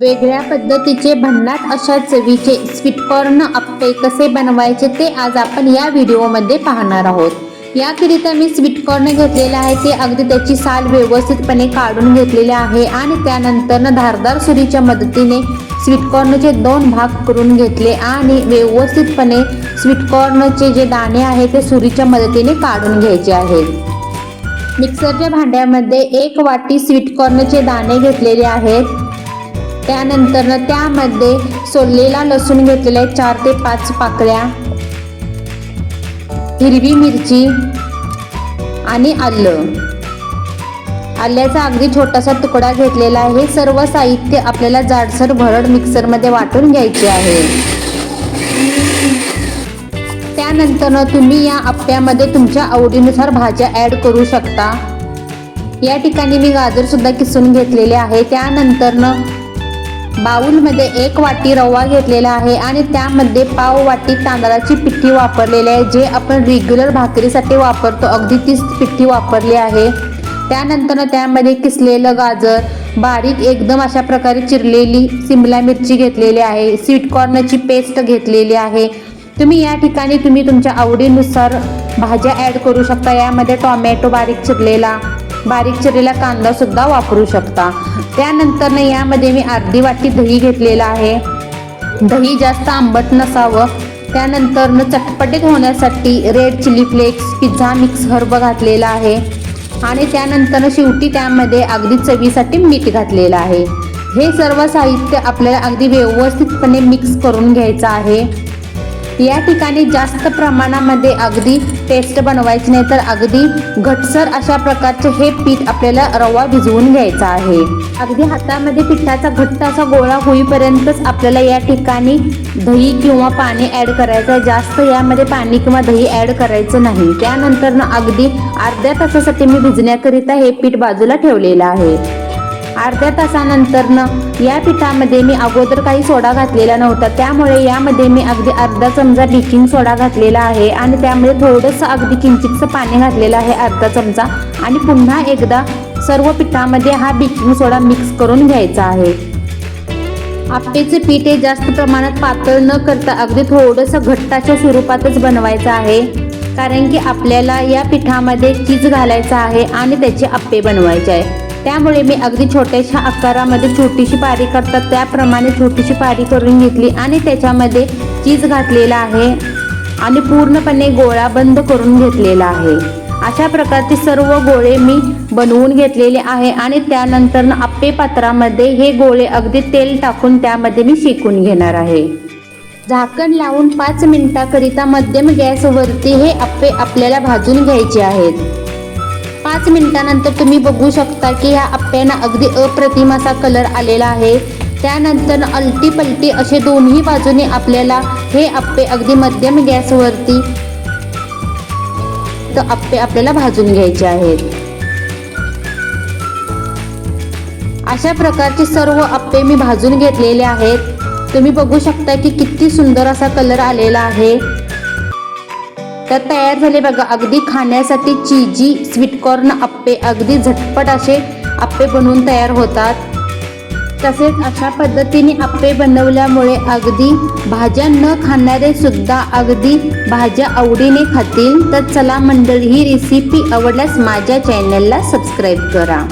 वेगळ्या पद्धतीचे भन्नाट अशा चवीचे स्वीटकॉर्न अप्पे कसे बनवायचे ते आज आपण या व्हिडिओमध्ये पाहणार आहोत. याकरिता मी स्वीटकॉर्न घेतलेले आहे ते अगदी त्याची साल व्यवस्थितपणे काढून घेतलेले आहे आणि त्यानंतर धारदार सुरीच्या मदतीने स्वीटकॉर्नचे दोन भाग करून घेतले आणि व्यवस्थितपणे स्वीटकॉर्नचे जे दाणे आहे ते सुरीच्या मदतीने काढून घ्यायचे आहेत मिक्सरच्या भांड्यामध्ये एक वाटी स्वीटकॉर्नचे दाणे घेतलेले आहेत. त्यानंतर त्यामध्ये सोललेला लसूण घेतलेला आहे चार ते पाच पाकळ्या हिरवी मिरची आणि आलं. आल्याचा अगदी छोटासा तुकडा घेतलेला आहे. हे सर्व साहित्य आपल्याला जाडसर भरड मिक्सरमध्ये वाटून घ्यायचे आहे. त्यानंतर तुम्ही या आप्यामध्ये तुमच्या आवडीनुसार भाज्या ॲड करू शकता. या ठिकाणी मी गाजर सुद्धा किसून घेतलेले आहे. त्यानंतर बाऊलमध्ये एक वाटी रवा घेतलेला आहे आणि त्यामध्ये पाव वाटी तांदळाची पिठी वापरलेली आहे. जे आपण रेग्युलर भाकरीसाठी वापरतो अगदी तीच पिठी वापरली आहे. त्यानंतर त्यामध्ये किसलेलं गाजर बारीक एकदम अशा प्रकारे चिरलेली सिमला मिरची घेतलेली आहे स्वीटकॉर्नची पेस्ट घेतलेली आहे. तुम्ही या ठिकाणी तुम्ही तुमच्या आवडीनुसार भाज्या ॲड करू शकता. यामध्ये टॉमॅटो बारीक चिरलेला बारीक चिरलेला कांदा सुद्धा वापरू शकता. त्यानंतर यामध्ये मी अर्धी वाटी दही घेतलेला आहे. दही जास्त आंबट नसावं. त्यानंतर चटपटीत होण्यासाठी red chilli flakes pizza mix herb घातलेला आहे. आणि त्यानंतर शेवटी त्यामध्ये अगदी चवीसाठी मीठ घातलेलं आहे. हे सर्व साहित्य आपल्याला अगदी व्यवस्थितपणे मिक्स करून घ्यायचं आहे. या ठिकाणी जास्त प्रमाणामध्ये अगदी पेस्ट बनवायची नाही तर अगदी घटसर अशा प्रकारचे हे पीठ आपल्याला रवा भिजवून घ्यायचा आहे. अगदी हातामध्ये पिठाचा घट्ट असा गोळा होईपर्यंतच आपल्याला या ठिकाणी दही किंवा पाणी ॲड करायचं आहे. जास्त यामध्ये पाणी किंवा दही ॲड करायचं नाही. त्यानंतर ना अगदी अर्ध्या तासासाठी मी भिजण्याकरिता हे पीठ बाजूला ठेवलेलं आहे. अर्ध्या तासानंतर या पिठामध्ये मी अगोदर काही सोडा घातलेला नव्हता. त्यामुळे यामध्ये मी अगदी अर्धा चमचा बेकिंग सोडा घातलेला आहे आणि त्यामध्ये थोडंसं अगदी किंचितचं पाणी घातलेलं आहे अर्धा चमचा. आणि पुन्हा एकदा सर्व पिठामध्ये हा बेकिंग सोडा मिक्स करून घ्यायचा आहे. आप्पेचे पीठ हे जास्त प्रमाणात पातळ न करता अगदी थोडंसं घट्टाच्या स्वरूपातच बनवायचं आहे. कारण की आपल्याला या पिठामध्ये चीज घालायचं आहे आणि त्याचे आप्पे बनवायचे आहे. त्यामुळे मी अगदी छोट्याशा आकारामध्ये छोटीशी पारी करतात. त्याप्रमाणे छोटीशी पारी करून घेतली आणि त्याच्यामध्ये चीज घातलेला आहे आणि पूर्णपणे गोळा बंद करून घेतलेला आहे. अशा प्रकारचे सर्व गोळे मी बनवून घेतलेले आहे आणि त्यानंतर आप्पे पात्रामध्ये हे गोळे अगदी तेल टाकून त्यामध्ये मी शेकून घेणार आहे. झाकण लावून पाच मिनिटाकरिता मध्यम गॅसवरती हे आप्पे आपल्याला भाजून घ्यायचे आहेत. पाच मिनिटानंतर तुम्ही बघू शकता की ह्या आप्यांना अगदी अप्रतिम असा कलर आलेला आहे. त्यानंतर अलटी पलटी असे दोन्ही बाजूने आपल्याला हे आप्पे अगदी मध्यम गॅसवरती तर आप्पे आपल्याला भाजून घ्यायचे आहेत. अशा प्रकारचे सर्व आप्पे मी भाजून घेतलेले आहेत. तुम्ही बघू शकता की किती सुंदर असा कलर आलेला आहे. तर तयार झाले बघा. अगदी खाण्यासाठी चीजी स्वीटकॉर्न आप्पे. अगदी झटपट असे आप्पे बनवून तयार होतात. तसेच अशा पद्धतीने आप्पे बनवल्यामुळे अगदी भाज्या न खाणारे सुद्धा अगदी भाज्या आवडीने खातील. तर चला मंडळी ही रेसिपी आवडल्यास माझ्या चॅनलला सबस्क्राईब करा.